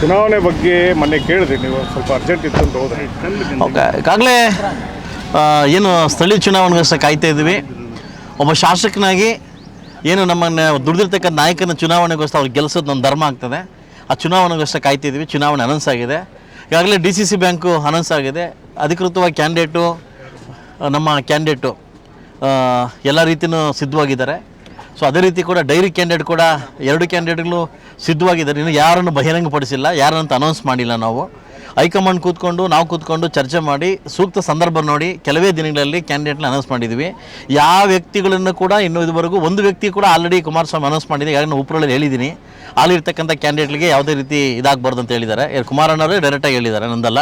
ಚುನಾವಣೆ ಬಗ್ಗೆ ಮೊನ್ನೆ ಕೇಳಿದೆ ನೀವು, ಸ್ವಲ್ಪ ಅರ್ಜೆಂಟ್ ಇತ್ತು ಅಂತ ಹೋದ್ರೆ. ಓಕೆ, ಈಗಾಗಲೇ ಏನು ಸ್ಥಳೀಯ ಚುನಾವಣೆಗೋಸ್ಕರ ಕಾಯ್ತಾ ಇದ್ದೀವಿ. ಒಬ್ಬ ಶಾಸಕನಾಗಿ ಏನು ನಮ್ಮನ್ನು ದುಡಿದಿರ್ತಕ್ಕಂಥ ನಾಯಕನ ಚುನಾವಣೆಗೋಸ್ಕರ ಅವ್ರು ಗೆಲ್ಲಿಸೋದು ನಮ್ಮ ಧರ್ಮ ಆಗ್ತದೆ. ಆ ಚುನಾವಣೆಗೋಸ್ಕರ ಕಾಯ್ತಾ ಇದ್ದೀವಿ. ಚುನಾವಣೆ ಅನೌನ್ಸ್ ಆಗಿದೆ. ಈಗಾಗಲೇ D C C bank announce ಆಗಿದೆ. ಅಧಿಕೃತವಾಗಿ ಕ್ಯಾಂಡಿಡೇಟು ನಮ್ಮ ಕ್ಯಾಂಡಿಡೇಟು ಎಲ್ಲ ರೀತಿಯೂ ಸಿದ್ಧವಾಗಿದ್ದಾರೆ. ಸೊ ಅದೇ ರೀತಿ ಕೂಡ ಡೈರಿ ಕ್ಯಾಂಡಿಡೇಟ್ ಕೂಡ ಎರಡು ಕ್ಯಾಂಡಿಡೇಟ್ಗಳು ಸಿದ್ಧವಾಗಿದ್ದಾರೆ. ಇನ್ನು ಯಾರನ್ನು ಬಹಿರಂಗಪಡಿಸಿಲ್ಲ, ಯಾರನ್ನಂತ ಅನೌನ್ಸ್ ಮಾಡಿಲ್ಲ ನಾವು. ಹೈಕಮಾಂಡ್ ಕೂತ್ಕೊಂಡು, ನಾವು ಕೂತ್ಕೊಂಡು ಚರ್ಚೆ ಮಾಡಿ, ಸೂಕ್ತ ಸಂದರ್ಭ ನೋಡಿ ಕೆಲವೇ ದಿನಗಳಲ್ಲಿ ಕ್ಯಾಂಡಿಡೇಟ್ನ ಅನೌನ್ಸ್ ಮಾಡಿದ್ವಿ. ಯಾವ ವ್ಯಕ್ತಿಗಳನ್ನು ಕೂಡ ಇನ್ನು ಇದುವರೆಗೂ ಒಂದು ವ್ಯಕ್ತಿ ಕೂಡ ಆಲ್ರೆಡಿ ಕುಮಾರಸ್ವಾಮಿ ಅನೌನ್ಸ್ ಮಾಡಿದೆ. ಯಾರನ್ನು ನಾನು ಉಪ್ರಲ್ಲಿ ಹೇಳಿದ್ದೀನಿ ಅಲ್ಲಿರ್ತಕ್ಕಂಥ ಕ್ಯಾಂಡಿಡೇಟ್ಗೆ ಯಾವುದೇ ರೀತಿ ಇದಾಗಬಾರ್ದು ಅಂತ ಹೇಳಿದ್ದಾರೆ. ಕುಮಾರಣ್ಣವರೇ ಡೈರೆಕ್ಟಾಗಿ ಹೇಳಿದ್ದಾರೆ, ನಂದಲ್ಲ.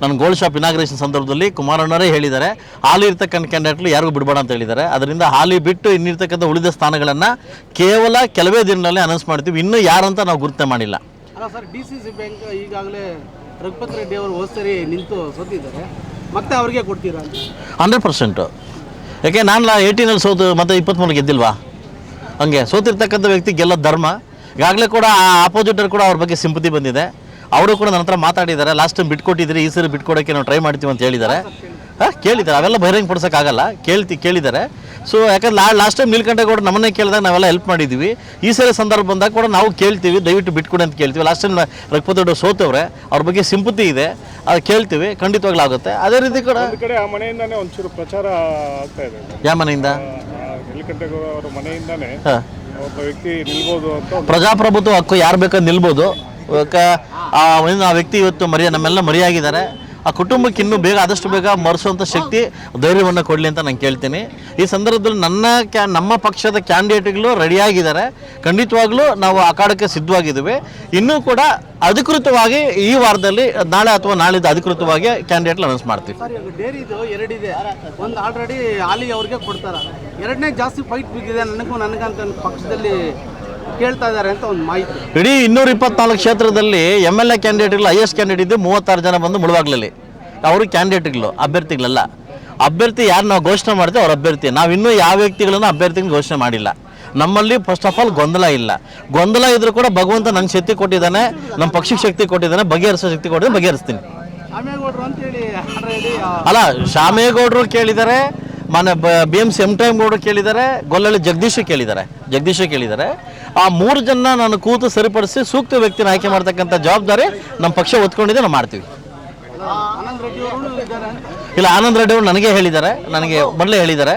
ನಾನು ಗೋಲ್ಡ್ ಶಾಪ್ ಇನಾಗ್ರೇಷನ್ ಸಂದರ್ಭದಲ್ಲಿ ಕುಮಾರಣ್ಣವರೇ ಹೇಳಿದ್ದಾರೆ ಹಾಲಿ ಇರ್ತಕ್ಕಂಥ ಕ್ಯಾಂಡಿಡೇಟ್ಗಳು ಯಾರಿಗೂ ಬಿಡಬೇಡ ಅಂತ ಹೇಳಿದ್ದಾರೆ. ಅದರಿಂದ ಹಾಲಿ ಬಿಟ್ಟು ಇನ್ನಿರ್ತಕ್ಕಂಥ ಉಳಿದ ಸ್ಥಾನಗಳನ್ನು ಕೇವಲ ಕೆಲವೇ ದಿನಗಳಲ್ಲಿ ಅನೌನ್ಸ್ ಮಾಡ್ತೀವಿ. ಇನ್ನೂ ಯಾರಂತ ನಾವು ಗುರುತೆ ಮಾಡಿಲ್ಲ. Sir D C C bank ಈಗಾಗಲೇ ರಘುಪತ್ ರೆಡ್ಡಿ ಅವರು ಹೋದ್ಸರಿ ನಿಂತು ಸೋತಿದ್ದಾರೆ. ಮತ್ತೆ ಅವ್ರಿಗೆ ಕೊಡ್ತೀರಾ ಅಂತ? Hundred percent. ಯಾಕೆ ನಾನು ಏಯ್ಟೀನಲ್ಲಿ ಸೋತು ಮತ್ತೆ ಇಪ್ಪತ್ತ್ಮೂರು ಗೆದ್ದಿಲ್ವಾ? ಹಂಗೆ ಸೋತಿರ್ತಕ್ಕಂಥ ವ್ಯಕ್ತಿ ಗೆಲ್ಲೋ ಧರ್ಮ. ಈಗಾಗಲೇ ಕೂಡ ಆ ಆಪೋಸಿಟರ್ ಕೂಡ ಅವ್ರ ಬಗ್ಗೆ ಸಿಂಪತಿ ಬಂದಿದೆ. ಅವರು ಕೂಡ ನನ್ನ ಹತ್ರ ಮಾತಾಡಿದ್ದಾರೆ. ಲಾಸ್ಟ್ ಟೈಮ್ ಬಿಟ್ಕೊಟ್ಟಿದ್ದೀರಿ ಈ ಸರಿ ಬಿಟ್ಕೊಡೋಕ್ಕೆ ನಾವು ಟ್ರೈ ಮಾಡ್ತೀವಿ ಅಂತ ಹೇಳಿದ್ದಾರೆ. ಹಾಂ ಕೇಳಿದ್ದಾರೆ. ಅವೆಲ್ಲ ಬಹಿರಂಗ ಪಡಿಸೋಕ್ಕಾಗಲ್ಲ ಕೇಳ್ತಿ ಕೇಳಿದ್ದಾರೆ. ಸೊ ಯಾಕಂದ್ರೆ ಲಾ ಲಾಸ್ಟ್ ಟೈಮ್ ನೀಲ್ಕಂಠೇಗೌಡ ನಮ್ಮನ್ನೇ ಕೇಳಿದಾಗ ನಾವೆಲ್ಲ ಹೆಲ್ಪ್ ಮಾಡಿದ್ದೀವಿ. ಈ ಸರಿ ಸಂದರ್ಭ ಬಂದಾಗ ಕೂಡ ನಾವು ಕೇಳ್ತೀವಿ. ದಯವಿಟ್ಟು ಬಿಟ್ಕೊಡಿ ಅಂತ ಕೇಳ್ತೀವಿ. ಲಾಸ್ಟ್ ಟೈಮ್ ರಘುಪತಿ ಸೋತವ್ರೆ ಅವ್ರ ಬಗ್ಗೆ ಸಿಂಪತಿ ಇದೆ. ಅದು ಕೇಳ್ತೀವಿ. ಖಂಡಿತವಾಗ್ಲೂ ಆಗುತ್ತೆ. ಅದೇ ರೀತಿ ಕೂಡ ಆ ಮನೆಯಿಂದಾನೇ ಒಂಚೂರು ಪ್ರಚಾರ ಆಗ್ತಾ ಇದೆ. ಯಾವ ಮನೆಯಿಂದ? ನೀಲಕಂಠೇಗೌಡ ಅವರ ಮನೆಯಿಂದಾನೇ ಒಬ್ಬ ವ್ಯಕ್ತಿ ನಿಲ್ಬೋದು ಅಂತ ಪ್ರಜಾಪ್ರಭುತ್ವ ಹಕ್ಕು ಯಾರು ಬೇಕಾದ್ರೆ ನಿಲ್ಬೋದು. ಆ ಆ ವ್ಯಕ್ತಿ ಇವತ್ತು ಮರಿಯ, ನಮ್ಮೆಲ್ಲ ಮರಿಯಾಗಿದ್ದಾರೆ. ಆ ಕುಟುಂಬಕ್ಕೆ ಇನ್ನೂ ಬೇಗ, ಆದಷ್ಟು ಬೇಗ ಮರೆಸುವಂಥ ಶಕ್ತಿ, ಧೈರ್ಯವನ್ನು ಕೊಡಲಿ ಅಂತ ನಾನು ಕೇಳ್ತೀನಿ. ಈ ಸಂದರ್ಭದಲ್ಲಿ ನನ್ನ ಕ್ಯಾ, ನಮ್ಮ ಪಕ್ಷದ ಕ್ಯಾಂಡಿಡೇಟ್ಗಳು ರೆಡಿಯಾಗಿದ್ದಾರೆ. ಖಂಡಿತವಾಗ್ಲೂ ನಾವು ಅಖಾಡಕ್ಕೆ ಸಿದ್ಧವಾಗಿದ್ದೀವಿ. ಇನ್ನೂ ಕೂಡ ಅಧಿಕೃತವಾಗಿ ಈ ವಾರದಲ್ಲಿ ನಾಳೆ ಅಥವಾ ನಾಳಿದ್ದು ಅಧಿಕೃತವಾಗಿ ಕ್ಯಾಂಡಿಡೇಟ್ ಅನೌನ್ಸ್ ಮಾಡ್ತೀವಿ. ಒಂದು ಆಲ್ರೆಡಿ ಹಾಲಿ ಅವ್ರಿಗೆ ಕೊಡ್ತಾರೆ. ಎರಡನೇ ಜಾಸ್ತಿ ಫೈಟ್ ಬಿದ್ದಿದೆ. ನನಗೂ, ನನಗಂತ ಪಕ್ಷದಲ್ಲಿ ಕೇಳ್ತಾ ಇದ್ದಾರೆ ಅಂತ ಒಂದು ಮಾಹಿತಿ. ಇಡೀ ಇನ್ನೂರ ಇಪ್ಪತ್ನಾಲ್ಕು ಕ್ಷೇತ್ರದಲ್ಲಿ ಎಂ ಎಲ್ ಎ ಕ್ಯಾಂಡಿಡೇಟ್ಗಳು ಐ ಎಸ್ ಕ್ಯಾಂಡಿಡೇಟ್ ಇದ್ದು ಮೂವತ್ತಾರು ಜನ ಬಂದು ಮುಳುವಾಗ್ಲಲ್ಲಿ. ಅವರು ಕ್ಯಾಂಡಿಡೇಟ್ಗಳು ಅಭ್ಯರ್ಥಿಗಳಲ್ಲ. ಅಭ್ಯರ್ಥಿ ಯಾರು ನಾವು ಘೋಷಣೆ ಮಾಡ್ತೇವೆ ಅವ್ರ ಅಭ್ಯರ್ಥಿ. ನಾವು ಇನ್ನೂ ಯಾವ ವ್ಯಕ್ತಿಗಳನ್ನು ಅಭ್ಯರ್ಥಿಗಳನ್ನ ಘೋಷಣೆ ಮಾಡಿಲ್ಲ. ನಮ್ಮಲ್ಲಿ ಫಸ್ಟ್ ಆಫ್ ಆಲ್ ಗೊಂದಲ ಇಲ್ಲ. ಗೊಂದಲ ಇದ್ರೂ ಕೂಡ ಭಗವಂತ ನನ್ನ ಶಕ್ತಿ ಕೊಟ್ಟಿದ್ದಾನೆ ನಮ್ಮ ಪಕ್ಷಕ್ಕೆ ಶಕ್ತಿ ಕೊಟ್ಟಿದ್ದಾನೆ ಬಗೆಹರಿಸೋ ಶಕ್ತಿ ಕೊಟ್ಟಿದ್ದಾನೆ ಬಗೆಹರಿಸ್ತೀನಿ. ಅಲ್ಲ ಶಾಮೇಗೌಡರು ಕೇಳಿದ್ದಾರೆ ಮನೆ B M C M time Gowda ಕೇಳಿದ್ದಾರೆ, ಗೊಲ್ಲಳ್ಳಿ ಜಗದೀಶ್ ಕೇಳಿದ್ದಾರೆ ಜಗದೀಶ್ ಕೇಳಿದ್ದಾರೆ. ಆ ಮೂರು ಜನ ನಾನು ಕೂತು ಸರಿಪಡಿಸಿ ಸೂಕ್ತ ವ್ಯಕ್ತಿನ ಆಯ್ಕೆ ಮಾಡ್ತಕ್ಕಂಥ ಜವಾಬ್ದಾರಿ ನಮ್ಮ ಪಕ್ಷ ಒತ್ಕೊಂಡಿದೆ ನಾವು ಮಾಡ್ತೀವಿ. ಇಲ್ಲ, ಆನಂದ್ ರೆಡ್ಡಿ ಅವರು ನನಗೆ ಹೇಳಿದ್ದಾರೆ, ನನಗೆ ಮೊದಲೇ ಹೇಳಿದ್ದಾರೆ.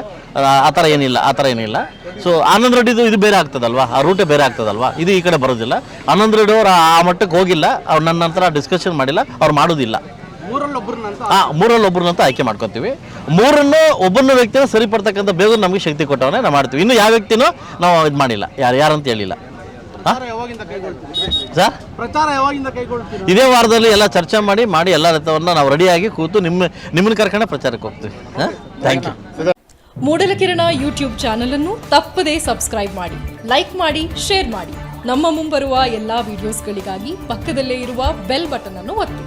ಆ ಥರ ಏನಿಲ್ಲ, ಆ ಥರ ಏನಿಲ್ಲ. ಸೊ ಆನಂದ್ ರೆಡ್ಡಿದು ಇದು ಬೇರೆ ಆಗ್ತದಲ್ವಾ? ಆ ರೂಟೇ ಬೇರೆ ಆಗ್ತದಲ್ವಾ? ಇದು ಈ ಕಡೆ ಬರೋದಿಲ್ಲ. ಆನಂದ್ ರೆಡ್ಡಿ ಅವರು ಆ ಮಟ್ಟಕ್ಕೆ ಹೋಗಿಲ್ಲ, ಅವ್ರು ನನ್ನ ನಂತರ ಡಿಸ್ಕಷನ್ ಮಾಡಿಲ್ಲ, ಅವ್ರು ಮಾಡೋದಿಲ್ಲ. ಮೂರಲ್ಲಿ ಒಬ್ಬರನ್ನಂತ ಆ ಮೂರಲ್ಲಿ ಒಬ್ಬರನ್ನಂತ ಆಯ್ಕೆ ಮಾಡ್ಕೊತೀವಿ. ಮೂರನ್ನು ಒಬ್ಬನ ವ್ಯಕ್ತಿನ ಸರಿಪಡ್ತಕ್ಕಂಥ ಬೇಗ ನಮಗೆ ಶಕ್ತಿ ಕೊಟ್ಟವನೇ ನಾವು ಮಾಡ್ತೀವಿ. ಇನ್ನು ಯಾವ ವ್ಯಕ್ತಿನೂ ನಾವು ಇದು ಮಾಡಿಲ್ಲ. ಯಾರು ಯಾರಂತ ಹೇಳಿಲ್ಲ. ಪ್ರಚಾರ ಯಾವಾಗಿಂದ ಕೈಗೊಳ್ತೀರಿ? ಸರ್ ಪ್ರಚಾರ ಯಾವಾಗಿಂದ ಕೈಗೊಳ್ತೀರಿ? ಇದೇ ವಾರದಲ್ಲಿ ಎಲ್ಲ ಚರ್ಚೆ ಮಾಡಿ ಮಾಡಿ ಎಲ್ಲ ರಥವನ್ನು ನಾವು ರೆಡಿಯಾಗಿ ಕೂತು ನಿಮ್ಮ ನಿಮ್ಮನ್ನ ಕರ್ಕೊಂಡು ಪ್ರಚಾರಕ್ಕೆ ಹೋಗ್ತೀವಿ. ಹಾಂ? Thank you Moodalakirana YouTube channel ಅನ್ನು ತಪ್ಪದೇ ಸಬ್ಸ್ಕ್ರೈಬ್ ಮಾಡಿ ಲೈಕ್ ಮಾಡಿ ಶೇರ್ ಮಾಡಿ. ನಮ್ಮ ಮುಂಬರುವ ಎಲ್ಲಾ ವಿಡಿಯೋಸ್ಗಳಿಗಾಗಿ ಪಕ್ಕದಲ್ಲೇ ಇರುವ ಬೆಲ್ ಬಟನ್ ಅನ್ನು ಒತ್ತಿ.